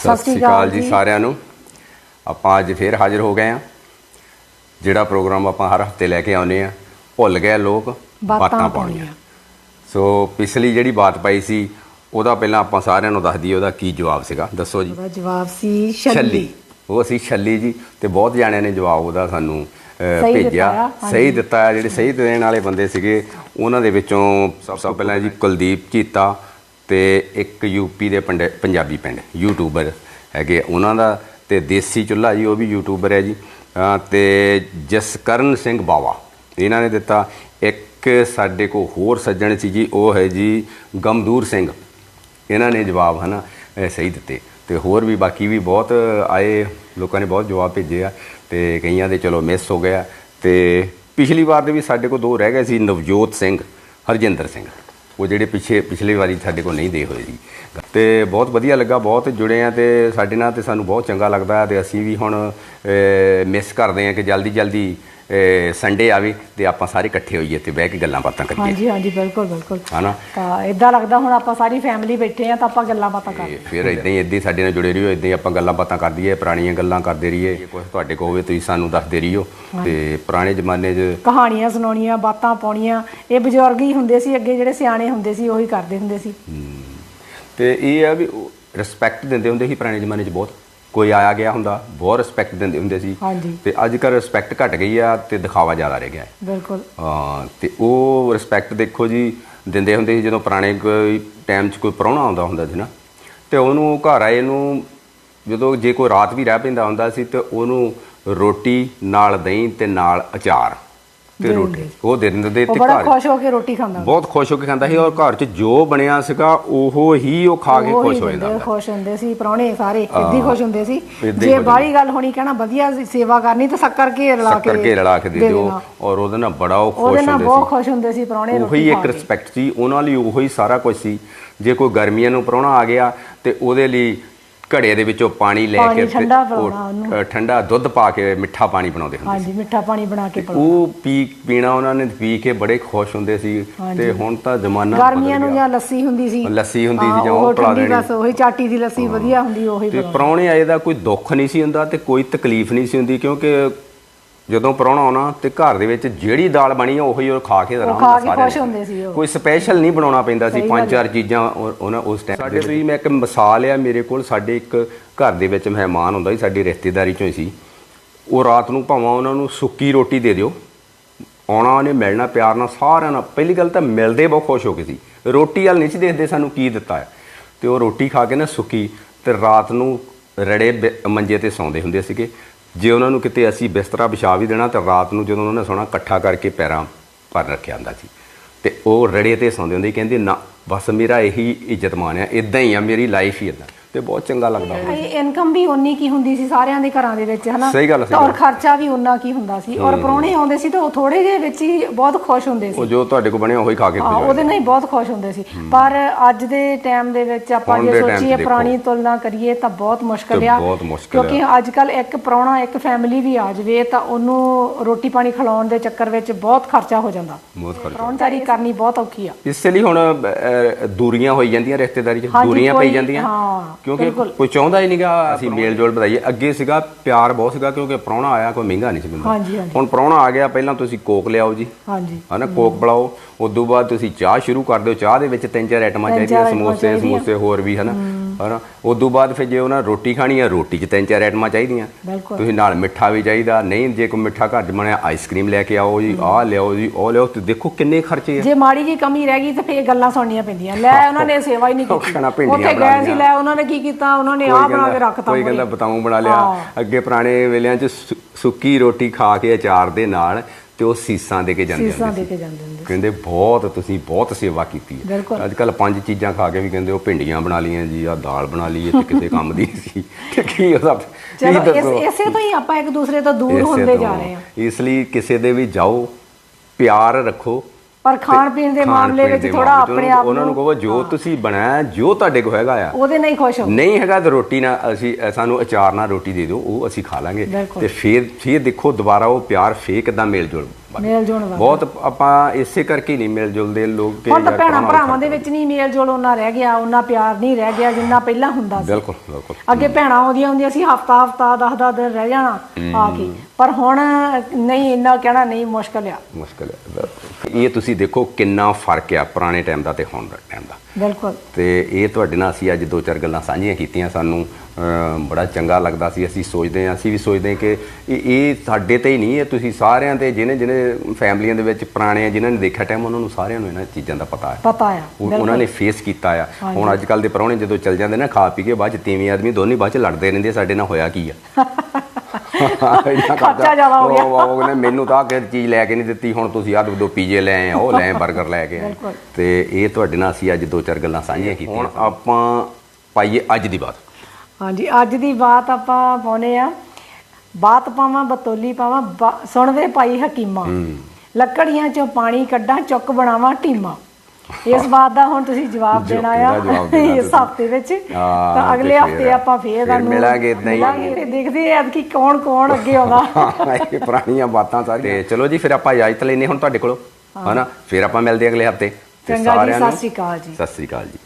ਸਤਿ ਸ਼੍ਰੀ ਅਕਾਲ ਜੀ ਸਾਰਿਆਂ ਨੂੰ। ਆਪਾਂ ਅੱਜ ਫੇਰ ਹਾਜ਼ਰ ਹੋ ਗਏ ਆ ਜਿਹੜਾ ਪ੍ਰੋਗਰਾਮ ਆਪਾਂ ਹਰ ਹਫ਼ਤੇ ਲੈ ਕੇ ਆਉਨੇ ਆ ਭੁੱਲ ਗਏ ਲੋਕ ਬਾਤਾਂ ਪਾਉਣੀਆਂ। ਸੋ ਪਿਛਲੀ ਜਿਹੜੀ ਬਾਤ ਪਾਈ ਸੀ ਉਹਦਾ ਪਹਿਲਾਂ ਆਪਾਂ ਸਾਰਿਆਂ ਨੂੰ ਦੱਸ ਦਈਏ ਉਹਦਾ ਕੀ ਜਵਾਬ ਸੀਗਾ? ਦੱਸੋ ਜੀ। ਉਹਦਾ ਜਵਾਬ ਸੀ ਛੱਲੀ। ਉਹ ਅਸੀਂ ਛੱਲੀ ਜੀ ਤੇ ਬਹੁਤ ਜਾਣਿਆਂ ਨੇ ਜਵਾਬ ਉਹਦਾ ਸਾਨੂੰ ਭੇਜਿਆ। ਸਹੀ ਦਿੱਤਾ ਜਿਹੜੇ ਸਹੀ ਦੇਣ ਵਾਲੇ ਬੰਦੇ ਸੀਗੇ ਉਹਨਾਂ ਦੇ ਵਿੱਚੋਂ ਸਭ ਤੋਂ ਪਹਿਲਾਂ ਜੀ ਕੁਲਦੀਪ ਚੀਤਾ ਤੇ ਇੱਕ ਯੂਪੀ ਦੇ ਪੰਡ- ਪੰਜਾਬੀ ਪਿੰਡ ਯੂਟਿਊਬਰ ਹੈਗੇ ਉਹਨਾਂ ਦਾ ਤੇ ਦੇਸੀ ਚੁੱਲ੍ਹਾ ਜੀ ਉਹ ਵੀ ਯੂਟਿਊਬਰ ਹੈ ਜੀ। ਅਹ, ਤੇ ਜਸਕਰਨ ਸਿੰਘ ਬਾਵਾ ਇਹਨਾਂ ਨੇ ਦਿੱਤਾ। ਇੱਕ ਸਾਡੇ ਕੋ ਹੋਰ ਸੱਜਣ ਸੀ ਜੀ ਉਹ ਹੈ ਜੀ ਗਮਦੂਰ ਸਿੰਘ। ਇਹਨਾਂ ਨੇ ਜਵਾਬ ਹਨਾ ਅਹ ਸਹੀ ਦਿੱਤੇ। ਤੇ ਹੋਰ ਵੀ ਬਾਕੀ ਵੀ ਬਹੁਤ ਆਏ ਲੋਕਾਂ ਨੇ ਬਹੁਤ ਜਵਾਬ ਭੇਜੇ ਆ ਤੇ ਕਈਆਂ ਦੇ ਚਲੋ ਮਿਸ ਹੋ ਗਿਆ ਤੇ ਪਿਛਲੀ ਵਾਰ ਦੇ ਵੀ ਸਾਡੇ ਕੋਲ ਦੋ ਰਹਿ ਗਏ ਸੀ ਨਵਜੋਤ ਸਿੰਘ ਹਰਜਿੰਦਰ ਸਿੰਘ। ਉਹ ਜਿਹੜੇ ਪਿਛੇ, ਪਿਛਲੇ ਵਾਰੀ ਸਾਡੇ ਕੋਲ ਨਹੀਂ ਦੇ ਹੋਏ ਸੀ। ਤੇ ਬਹੁਤ ਵਧੀਆ ਲੱਗਾ, ਬਹੁਤ ਜੁੜੇ ਆ ਤੇ ਸਾਡੇ ਨਾਲ ਤੇ ਸਾਨੂੰ ਬਹੁਤ ਚੰਗਾ ਲੱਗਦਾ ਤੇ ਅਸੀਂ ਵੀ ਹੁਣ ਮਿਸ ਕਰਦੇ ਆ ਕਿ ਜਲਦੀ ਜਲਦੀ ਸੰਡੇ ਆਵੇ ਤੇ ਆਪਾਂ ਸਾਰੇ ਇਕੱਠੇ ਹੋਈਏ ਤੇ ਬਹਿ ਕੇ ਗੱਲਾਂ ਬਾਤਾਂ ਕਰੀਏ। ਹਾਂਜੀ ਹਾਂਜੀ ਬਿਲਕੁਲ ਬਿਲਕੁਲ। ਹਨਾ? ਤਾਂ ਇਦਾਂ ਲੱਗਦਾ ਹੁਣ ਆਪਾਂ ਸਾਰੀ ਫੈਮਿਲੀ ਬੈਠੇ ਆ ਤਾਂ ਆਪਾਂ ਗੱਲਾਂ ਬਾਤਾਂ ਤੇ ਕਰਦੇ ਫਿਰ ਇਦਾਂ ਹੀ ਇਦਾਂ ਹੀ ਸਾਡੇ ਨਾਲ ਜੁੜੇ ਰਹੀਓ ਇਦਾਂ ਹੀ ਆਪਾਂ ਗੱਲਾਂ ਬਾਤਾਂ ਕਰਦੀ ਪੁਰਾਣੀਆਂ ਗੱਲਾਂ ਕਰਦੇ ਰਹੀਏ। ਕੁਝ ਤੁਹਾਡੇ ਕੋਲ ਹੋਵੇ ਤੁਸੀਂ ਸਾਨੂੰ ਦੱਸਦੇ ਰਹੀਓ। ਤੇ ਪੁਰਾਣੇ ਜ਼ਮਾਨੇ 'ਚ ਕਹਾਣੀਆਂ ਸੁਣਾਉਣੀਆਂ ਬਾਤਾਂ ਪਾਉਣੀਆਂ ਇਹ ਬਜ਼ੁਰਗ ਹੀ ਹੁੰਦੇ ਸੀ ਅੱਗੇ ਜਿਹੜੇ ਸਿਆਣੇ ਹੁੰਦੇ ਸੀ ਉਹੀ ਕਰਦੇ ਹੁੰਦੇ ਸੀ। ਤੇ ਇਹ ਆ ਵੀ ਰਿਸਪੈਕਟ ਦਿੰਦੇ ਹੁੰਦੇ ਸੀ ਪੁਰਾਣੇ ਜ਼ਮਾਨੇ 'ਚ ਬਹੁਤ। ਕੋਈ ਆਇਆ ਗਿਆ ਹੁੰਦਾ ਬਹੁਤ ਰਿਸਪੈਕਟ ਦਿੰਦੇ ਹੁੰਦੇ ਸੀ। ਹਾਂਜੀ। ਤੇ ਅੱਜ ਕੱਲ੍ਹ ਰਿਸਪੈਕਟ ਘਟ ਗਈ ਆ ਤੇ ਦਿਖਾਵਾ ਜ਼ਿਆਦਾ ਰਹਿ ਗਿਆ ਹੈ। ਬਿਲਕੁਲ। ਹਾਂ ਤੇ ਉਹ ਰਿਸਪੈਕਟ ਦੇਖੋ ਜੀ ਦਿੰਦੇ ਹੁੰਦੇ ਸੀ ਜਦੋਂ ਪੁਰਾਣੇ ਕੋਈ ਟਾਈਮ 'ਚ ਕੋਈ ਪ੍ਰਾਹੁਣਾ ਆਉਂਦਾ ਹੁੰਦਾ ਸੀ ਨਾ ਤੇ ਉਹਨੂੰ ਘਰ ਆਏ ਨੂੰ ਜਦੋਂ ਜੇ ਕੋਈ ਰਾਤ ਵੀ ਰਹਿ ਪੈਂਦਾ ਹੁੰਦਾ ਸੀ ਤੇ ਉਹਨੂੰ ਰੋਟੀ ਨਾਲ ਦਹੀਂ ਤੇ ਨਾਲ ਅਚਾਰ। ਤੇ ਰੋਟੀ। ਉਹ ਦੇ ਦਿੰਦੇ ਉਹ ਤੇ ਬੜਾ ਘਰ ਖੁਸ਼ ਹੋ ਕੇ ਰੋਟੀ ਖਾਂਦਾ ਬਹੁਤ ਖੁਸ਼ ਹੋ ਕੇ ਖਾਂਦਾ ਸੀ ਔਰ ਘਰ 'ਚ ਜੋ ਬਣਿਆ ਸੀਗਾ ਉਹ ਹੀ ਉਹ ਖਾ ਕੇ ਉਹੀ ਖੁਸ਼ ਹੋ ਜਾਂਦਾ ਹੁੰਦਾ। ਖੁਸ਼ ਹੁੰਦੇ ਸੀ ਪ੍ਰਾਹੁਣੇ ਸਾਰੇ ਇੱਦੀ ਖੁਸ਼ ਹੁੰਦੇ ਸੀ। ਜੇ ਬਾਹਲੀ ਗੱਲ ਹੋਣੀ ਕਹਿਣਾ ਵਧੀਆ ਸੇਵਾ ਕਰਨੀ ਤਾਂ ਸ਼ੱਕਰ ਕੇ ਰਲਾ ਕੇ ਸ਼ੱਕਰ ਕੇ ਰਲਾ ਕੇ ਦੇ ਦਿਓ। ਔਰ ਉਹਦੇ ਨਾਲ ਬੜਾ ਉਹ ਉਹਦੇ ਖੁਸ਼ ਨਾਲ ਹੁੰਦੇ ਬਹੁਤ ਸੀ। ਖੁਸ਼ ਹੁੰਦੇ ਸੀ ਪ੍ਰਾਹੁਣੇ ਉਹੀ ਰੋਟੀ ਇੱਕ ਖਾ ਕੇ। ਰਿਸਪੈਕਟ ਸੀ ਉਹਨਾਂ ਲਈ ਉਹੀ ਸਾਰਾ ਕੁਝ ਸੀ। ਜੇ ਕੋਈ ਗਰਮੀਆਂ ਨੂੰ ਪ੍ਰਾਹੁਣਾ ਆ ਗਿਆ ਤੇ ਉਹਦੇ ਲਈ ਘੜੇ ਦੇ ਵਿੱਚੋਂ ਪਾਣੀ ਲੈ ਕੇ ਠੰਡਾ ਉਹਨੂੰ। ਦੁੱਧ ਪਾ ਕੇ ਮਿੱਠਾ ਪਾਣੀ ਬਣਾਉਂਦੇ ਹੁੰਦੇ ਹਾਂਜੀ ਮਿੱਠਾ ਪਾਣੀ ਬਣਾ ਕੇ ਉਹ ਪੀ ਪੀਣਾ ਉਹਨਾਂ ਨੇ ਪੀ ਕੇ ਬੜੇ ਖੁਸ਼ ਹੁੰਦੇ ਸੀ ਤੇ ਹੁਣ ਤਾਂ ਜ਼ਮਾਨਾ ਗਰਮੀਆਂ ਨੂੰ ਜਾਂ ਲੱਸੀ ਹੁੰਦੀ ਸੀ। ਲੱਸੀ ਹੁੰਦੀ ਸੀ ਜਾਂ ਉਹ ਠੰਡੀ ਦੇਣੀ। ਬਸ ਉਹੀ ਚਾਟੀ ਦੀ ਲੱਸੀ ਵਧੀਆ ਹੁੰਦੀ ਉਹੀ ਤੇ। ਪ੍ਰਾਹੁਣੇ ਆਏ ਦਾ ਕੋਈ ਦੁੱਖ ਨਹੀਂ ਸੀ ਹੁੰਦਾ ਤੇ ਕੋਈ ਤਕਲੀਫ ਨਹੀਂ ਸੀ ਹੁੰਦੀ ਕਿਉਂਕਿ ਜਦੋਂ ਪ੍ਰਾਹੁਣਾ ਆਉਣਾ ਤੇ ਘਰ ਦੇ ਵਿੱਚ ਜਿਹੜੀ ਦਾਲ ਬਣੀ ਆ ਉਹੀ ਉਹ ਖਾ ਕੇ ਆਰਾਮ ਖਾ ਨਾਲ ਕੇ ਖੁਸ਼। ਹੁੰਦੇ ਸੀ ਉਹ। ਕੋਈ ਸਪੈਸ਼ਲ ਨਹੀਂ ਬਣਾਉਣਾ ਪੈਂਦਾ ਸੀ ਪੰਜ ਚਾਰ ਚੀਜ਼ਾਂ ਉਹ- ਉਹਨਾਂ ਉਸ ਟਾਈਮ ਸਾਡੇ ਤੋਂ ਹੀ ਮੈਂ ਇੱਕ ਮਿਸਾਲ ਆ ਮੇਰੇ ਕੋਲ ਸਾਡੇ ਇੱਕ ਘਰ ਦੇ ਵਿੱਚ ਮਹਿਮਾਨ ਹੁੰਦਾ ਸੀ ਸਾਡੀ ਰਿਸ਼ਤੇਦਾਰੀ ਚੋਂ ਹੀ ਸੀ। ਉਹ ਰਾਤ ਨੂੰ ਭਾਵਾਂ ਉਹਨਾਂ ਨੂੰ ਸੁੱਕੀ ਰੋਟੀ ਦੇ ਦਿਓ ਆਉਣਾ ਉਹਨੇ ਮਿਲਣਾ ਪਿਆਰ ਨਾਲ ਸਾਰਿਆਂ ਨਾਲ। ਪਹਿਲੀ ਗੱਲ ਤਾਂ ਮਿਲਦੇ ਬਹੁਤ ਖੁਸ਼ ਹੋ ਗਏ ਸੀ। ਰੋਟੀ ਵਾਲ ਨਹੀਂ ਸੀ ਦੇਖਦੇ ਸਾਨੂੰ ਕੀ ਦਿੱਤਾ ਹੈ। ਤੇ ਉਹ ਰੋਟੀ ਖਾ ਕੇ ਨਾ ਸੁੱਕੀ ਤੇ ਰਾਤ ਨੂੰ ਰੜੇ ਬਿ- ਮੰਜੇ ਤੇ ਸੌਂਦੇ ਹੁੰਦੇ ਸੀਗੇ। ਜੇ ਉਹਨਾਂ ਨੂੰ ਕਿਤੇ ਅਸੀਂ ਬਿਸਤਰਾ ਵਿਛਾ ਵੀ ਦੇਣਾ ਤਾਂ ਰਾਤ ਨੂੰ ਜਦੋਂ ਉਹਨਾਂ ਨੇ ਸੋਣਾ ਇਕੱਠਾ ਕਰਕੇ ਪੈਰਾਂ ਪਰ ਰੱਖਿਆ ਹੁੰਦਾ ਸੀ। ਤੇ ਉਹ ਰੜੇ ਤੇ ਸੌਂਦੇ ਹੁੰਦੇ ਸੀ, ਕਹਿੰਦੇ ਨਾ ਬਸ ਮੇਰਾ ਇਹੀ ਇੱਜ਼ਤ ਮਾਨ ਆ ਇਦਾਂ ਹੀ ਆ ਮੇਰੀ ਲਾਈਫ ਹੀ ਇਦਾਂ ਤੇ ਬਹੁਤ ਚੰਗਾ ਲੱਗਦਾ ਉਹ। ਇਹ ਇਨਕਮ ਵੀ ਉਨੀ ਕੀ ਹੁੰਦੀ ਸੀ ਸਾਰਿਆਂ ਦੇ ਘਰਾਂ ਦੇ ਵਿੱਚ ਹਨਾ? ਸਹੀ ਗੱਲ, ਸਹੀ ਔਰ ਗੱਲ। ਖਰਚਾ ਵੀ ਉਨਾ ਕੀ ਹੁੰਦਾ ਸੀ। ਔਰ ਪ੍ਰਾਹੁਣੇ ਆਉਂਦੇ ਸੀ ਤਾਂ ਉਹ ਥੋੜੇ ਜਿਹੇ ਵਿੱਚ ਹੀ ਬਹੁਤ ਖੁਸ਼ ਹੁੰਦੇ ਸੀ। ਉਹ ਜੋ ਤੁਹਾਡੇ ਕੋਲ ਬਣਿਆ ਉਹੀ ਖਾ ਕੇ ਹਾਂ ਖੁਸ਼ ਉਹਦੇ ਨਾਲ ਹੀ ਬਹੁਤ ਖੁਸ਼ ਹੁੰਦੇ ਸੀ। ਪਰ ਅੱਜ ਦੇ ਟਾਈਮ ਦੇ ਵਿੱਚ ਆਪਾਂ ਹੁਣ ਜੇ ਦੇ time 'ਚ ਸੋਚੀਏ ਦੇਖੋ। ਪੁਰਾਣੀ ਤੁਲਨਾ ਕਰੀਏ ਤਾਂ ਬਹੁਤ ਮੁਸ਼ਕਲ ਤੇ ਆ। ਬਹੁਤ ਮੁਸ਼ਕਲ ਆ। ਕਿਉਂਕਿ ਅੱਜ ਕੱਲ ਇੱਕ ਪ੍ਰਾਹੁਣਾ ਇੱਕ ਫੈਮਿਲੀ ਵੀ ਆ ਜਾਵੇ ਤਾਂ ਉਹਨੂੰ ਰੋਟੀ ਪਾਣੀ ਖਿਲਾਉਣ ਦੇ ਚੱਕਰ ਵਿੱਚ ਬਹੁਤ ਖਰਚਾ ਹੋ ਜਾਂਦਾ। ਬਹੁਤ ਖਰਚਾ। ਕਰਨੀ ਬਹੁਤ ਔਖੀ ਆ। ਇਸੇ ਲਈ ਹੁਣ ਅਹ, ਦੂਰੀਆਂ ਹੋਈ ਜਾਂਦੀਆਂ ਰਿਸ਼ਤੇਦਾਰੀ 'ਚ। ਹਾਂਜੀ, ਦੂਰੀਆਂ ਪਈ ਕੋਈ- ਜਾਂਦੀਆਂ। ਹਾਂ, ਕਿਉਂਕਿ। ਕੋਈ ਚਾਹੁੰਦਾ ਹੀ ਨਹੀਂਗਾ ਅਸੀਂ ਮੇਲ ਜੋਲ ਵਧਾਈਏ। ਅੱਗੇ ਸੀਗਾ ਪਿਆਰ ਬਹੁਤ ਸੀਗਾ ਕਿਉਂਕਿ ਪ੍ਰਾਹੁਣਾ ਆਇਆ ਕੋਈ ਮਹਿੰਗਾ ਨਹੀਂ ਸੀ ਮਿਲਦਾ ਹੁਣ ਪ੍ਰਾਹੁਣਾ ਆ ਗਿਆ ਪਹਿਲਾਂ ਤੁਸੀਂ ਕੋਕ ਲਿਆਓ ਜੀ। ਹਾਂਜੀ। ਹਨਾ ਕੋਕ ਬਣਾਓ ਉਸ ਤੋਂ ਬਾਅਦ ਤੁਸੀਂ ਚਾਹ ਸ਼ੁਰੂ ਕਰ ਦਿਓ। ਚਾਹ ਦੇ ਵਿੱਚ ਤਿੰਨ ਚਾਰ ਆਈਟਮਾਂ ਚਾਹੀਦੀਆਂ ਸਮੋਸੇ। ਸਮੋਸੇ ਹੋਰ ਵੀ ਹਨਾ। ਹਨਾ ਉਸ ਤੋਂ ਬਾਅਦ ਫਿਰ ਜੇ ਉਹਨਾਂ ਰੋਟੀ ਖਾਣੀ ਆ ਰੋਟੀ 'ਚ ਤਿੰਨ ਚਾਰ ਆਈਟਮਾਂ ਚਾਹੀਦੀਆਂ। ਬਿਲਕੁਲ। ਤੁਸੀਂ ਨਾਲ ਮਿੱਠਾ ਵੀ ਚਾਹੀਦਾ ਨਹੀਂ ਜੇ ਕੋਈ ਮਿੱਠਾ ਘਰ 'ਚ ਬਣਿਆ ਆਈਸਕ੍ਰੀਮ ਲੈ ਕੇ ਆਓ ਜੀ ਆਹ ਲਿਆਓ ਜੀ ਉਹ ਲਿਆਓ ਤੇ ਦੇਖੋ ਕਿੰਨੇ ਖਰਚੇ ਆ। ਜੇ ਮਾੜੀ ਜੀ ਕਮੀ ਰਹਿ ਗਈ ਤਾਂ ਫੇਰ ਗੱਲਾਂ ਸੁਣਨੀਆਂ ਪੈਂਦੀਆਂ। ਲੈ ਉਹਨਾਂ ਨੇ ਸੇਵਾ ਹੀ ਨਹੀਂ ਕੀਤੀ। ਉੱਥੇ ਗਏ ਸੀ। ਲੈ ਉਹਨਾਂ ਨੇ ਕੀ ਕੀਤਾ? ਉਹਨਾਂ ਨੇ ਆਹ ਬਣਾ ਕੇ ਰੱਖਤਾ ਕੋਈ ਕਹਿੰਦਾ। ਬਤਾਉਂ ਬਣਾ ਲਿਆ। ਅੱਗੇ ਪੁਰਾਣੇ ਵੇਲਿਆਂ 'ਚ ਸੁੱਕੀ ਰੋਟੀ ਖਾ ਕੇ ਅਚਾਰ ਦੇ ਨਾਲ ਤੇ ਉਹ ਸੀਸਾਂ ਦੇ ਕੇ ਜਾਂਦੇ ਸੀਸਾਂ ਹੁੰਦੇ ਦੇ ਸੀ। ਕੇ ਜਾਂਦੇ ਹੁੰਦੇ ਕਹਿੰਦੇ ਬਹੁਤ ਤੁਸੀਂ ਬਹੁਤ ਸੇਵਾ ਕੀਤੀ ਹੈ। ਅੱਜ ਕੱਲ ਪੰਜ ਚੀਜ਼ਾਂ ਖਾ ਕੇ ਵੀ ਕਹਿੰਦੇ ਉਹ ਭਿੰਡੀਆਂ ਬਣਾ ਲਈਆਂ ਜੀ ਆ ਦਾਲ ਬਣਾ ਲਈ ਇਹ ਤੇ ਕਿਸੇ ਕੰਮ ਦੀ ਸੀ। ਤੇ ਕੀ ਉਹਦਾ ਚਲੋ ਇਸ ਤੋਂ ਹੀ ਆਪਾਂ ਇੱਕ ਦੂਸਰੇ ਤੋਂ ਦੂਰ ਹੁੰਦੇ। ਜਾ ਰਹੇ ਹਾਂ। ਇਸ ਲਈ ਕਿਸੇ ਦੇ ਵੀ ਜਾਓ ਪਿਆਰ ਰੱਖੋ। ਪਰ ਖਾਣ ਪੀਣ ਦੇ ਮਾਮਲੇ ਵਿੱਚ ਥੋੜਾ ਆਪਣੇ ਆਪ ਉਹਨਾਂ ਨੂੰ ਕਹੋ ਜੋ ਤੁਸੀਂ ਬਣਾਇਆ ਜੋ ਤੁਹਾਡੇ ਕੋਲ ਹੈਗਾ ਆ। ਉਹਦੇ ਨਹੀਂ ਖੁਸ਼ ਹੋ। ਨਹੀਂ ਹੈਗਾ ਤਾਂ ਰੋਟੀ ਨਾਲ ਅਸੀਂ ਸਾਨੂੰ ਅਚਾਰ ਨਾਲ ਰੋਟੀ ਦੇ ਦਿਓ ਉਹ ਅਸੀਂ ਖਾ ਲਾਂਗੇ। ਬਿਲਕੁਲ। ਤੇ ਫਿਰ ਫਿਰ ਦੇਖੋ ਦੁਬਾਰਾ ਉਹ ਪਿਆਰ ਫੇਰ ਕਿਦਾਂ ਮੇਲ ਜੁਲ। ਮੇਲ ਜੋਲ ਬਹੁਤ ਆਪਾਂ ਇਸੇ ਕਰਕੇ ਨਹੀਂ ਮਿਲ ਜੁਲਦੇ ਲੋਕ ਕਿ ਹੁਣ ਤਾਂ ਭੈਣਾਂ ਭਰਾਵਾਂ ਦੇ ਵਿੱਚ ਨਹੀਂ ਮੇਲ ਜੋਲ ਉਹਨਾਂ ਰਹਿ ਗਿਆ ਉਹਨਾਂ ਪਿਆਰ ਨਹੀਂ ਰਹਿ ਗਿਆ ਜਿੰਨਾ ਪਹਿਲਾਂ ਹੁੰਦਾ ਸੀ। ਬਿਲਕੁਲ ਬਿਲਕੁਲ। ਅੱਗੇ ਭੈਣਾਂ ਆਉਂਦੀਆਂ ਹੁੰਦੀਆਂ ਸੀ ਹਫਤਾ ਹਫਤਾ 10 10 ਦਿਨ ਰਹਿ ਜਾਣਾ ਆ ਕੇ। ਪਰ ਹੁਣ ਨਹੀਂ ਇੰਨਾ ਕਹਿਣਾ ਨਹੀਂ ਮੁਸ਼ਕਲ ਆ। ਮੁਸ਼ਕਲ ਹੈ ਇਹ ਤੁਸੀਂ ਦੇਖੋ ਕਿੰਨਾ ਫ਼ਰਕ ਆ ਪੁਰਾਣੇ ਟਾਈਮ ਦਾ ਤੇ ਹੁਣ ਦਾ ਟਾਈਮ ਦਾ। ਬਿਲਕੁਲ। ਤੇ ਇਹ ਤੁਹਾਡੇ ਨਾਲ ਅਸੀਂ ਅੱਜ ਦੋ ਚਾਰ ਗੱਲਾਂ ਸਾਂਝੀਆਂ ਕੀਤੀਆਂ ਸਾਨੂੰ ਬੜਾ ਚੰਗਾ ਲੱਗਦਾ ਸੀ ਅਸੀਂ ਸੋਚਦੇ ਹਾਂ ਅਸੀਂ ਵੀ ਸੋਚਦੇ ਹਾਂ ਕਿ ਇਹ ਇਹ ਸਾਡੇ ਤੇ ਹੀ ਨਹੀਂ ਇਹ ਤੁਸੀਂ ਸਾਰਿਆਂ ਤੇ ਜਿਹਨੇ ਜਿਹਨੇ ਫੈਮਲੀਆਂ ਦੇ ਵਿੱਚ ਪੁਰਾਣੇ ਆ ਜਿਨ੍ਹਾਂ ਨੇ ਦੇਖਿਆ ਟਾਈਮ ਉਹਨਾਂ ਨੂੰ ਸਾਰਿਆਂ ਨੂੰ ਇਹਨਾਂ ਚੀਜ਼ਾਂ ਦਾ ਪਤਾ ਹੈ। ਪਤਾ ਆ ਉਹ- ਉਹਨਾਂ ਨੇ ਫੇਸ ਕੀਤਾ ਆ। ਹੁਣ ਅੱਜ ਕੱਲ ਦੇ ਪ੍ਰਾਹੁਣੇ ਜਦੋਂ ਚੱਲ ਜਾਂਦੇ ਨਾ ਖਾ ਪੀ ਕੇ ਬਾਅਦ ਚ ਤੀਵੀਂ ਆਦਮੀ ਦੋਨੇ ਬਾਅਦ ਚ ਲੜਦੇ ਰਹਿੰਦੇ ਸਾਡੇ ਨਾਲ ਹੋਇਆ ਕੀ ਆ। ਖਰਚਾ ਜ਼ਿਆਦਾ ਹੋ ਗਿਆ। ਉਹ ਕਹਿੰਦੇ ਮੈਨੂੰ ਤਾਂ ਕਿ ਚੀਜ਼ ਲੈ ਕੇ ਨਹੀਂ ਦਿੱਤੀ। ਹੁਣ ਤੁਸੀਂ ਆਹ ਦੋ ਪੀਜੇ ਲੈ ਆਏ ਆ, ਉਹ ਲੈ ਆਏ, 버ਗਰ ਲੈ ਕੇ ਆਏ। ਤੇ ਇਹ ਤੁਹਾਡੇ ਨਾਲ ਅਸੀਂ ਅੱਜ ਦੋ ਚਾਰ ਗੱਲਾਂ ਸਾਂਝੀਆਂ ਕੀਤੀਆਂ ਹੁਣ ਆਪਾਂ ਪਾਈਏ ਅੱਜ ਦੀ ਬਾਤ। ਹਾਂਜੀ ਅੱਜ ਦੀ ਬਾਤ ਆਪਾਂ ਪਾਉਨੇ ਆ ਬਾਤ ਪਾਵਾਂ ਬਤੋਲੀ ਪਾਵਾਂ ਬਾ- ਸੁਣ ਵੇ ਭਾਈ ਹਕੀਮਾ। ਲੱਕੜੀਆਂ ਚੋਂ ਪਾਣੀ ਕੱਢਾਂ ਚੁੱਕ ਬਣਾਵਾਂ ਟੀਮਾ ਇਸ ਬਾਤ ਦਾ ਹੁਣ ਤੁਸੀਂ ਜਵਾਬ ਦੇਣਾ ਆ ਇਸ। ਹਫ਼ਤੇ ਵਿੱਚ। ਤਾਂ ਅਗਲੇ ਹਫ਼ਤੇ ਆਪਾਂ ਫੇਰ ਤੁਹਾਨੂੰ ਮਿਲਾਂਗੇ ਏਦਾਂ ਹੀ। ਮਿਲਾਂਗੇ ਤੇ ਦੇਖਦੇ ਆ ਕਿ ਕੌਣ ਕੌਣ ਅੱਗੇ ਆਉਂਦਾ। ਇਹ ਪੁਰਾਣੀਆਂ ਬਾਤਾਂ ਸਾਰੀਆਂ। ਤੇ ਚਲੋ ਜੀ ਫਿਰ ਆਪਾਂ ਇਜਾਜ਼ਤ ਲੈਨੇ ਹੁਣ ਤੁਹਾਡੇ ਕੋਲੋਂ। ਹਨਾ? ਫਿਰ ਆਪਾਂ ਮਿਲਦੇ ਅਗਲੇ ਹਫ਼ਤੇ। ਤੇ ਸਾਰਿਆਂ ਨੂੰ ਸਤਿ ਸ਼੍ਰੀ ਅਕਾਲ ਜੀ। ਸਤਿ ਸ਼੍ਰੀ ਅਕਾਲ ਜੀ।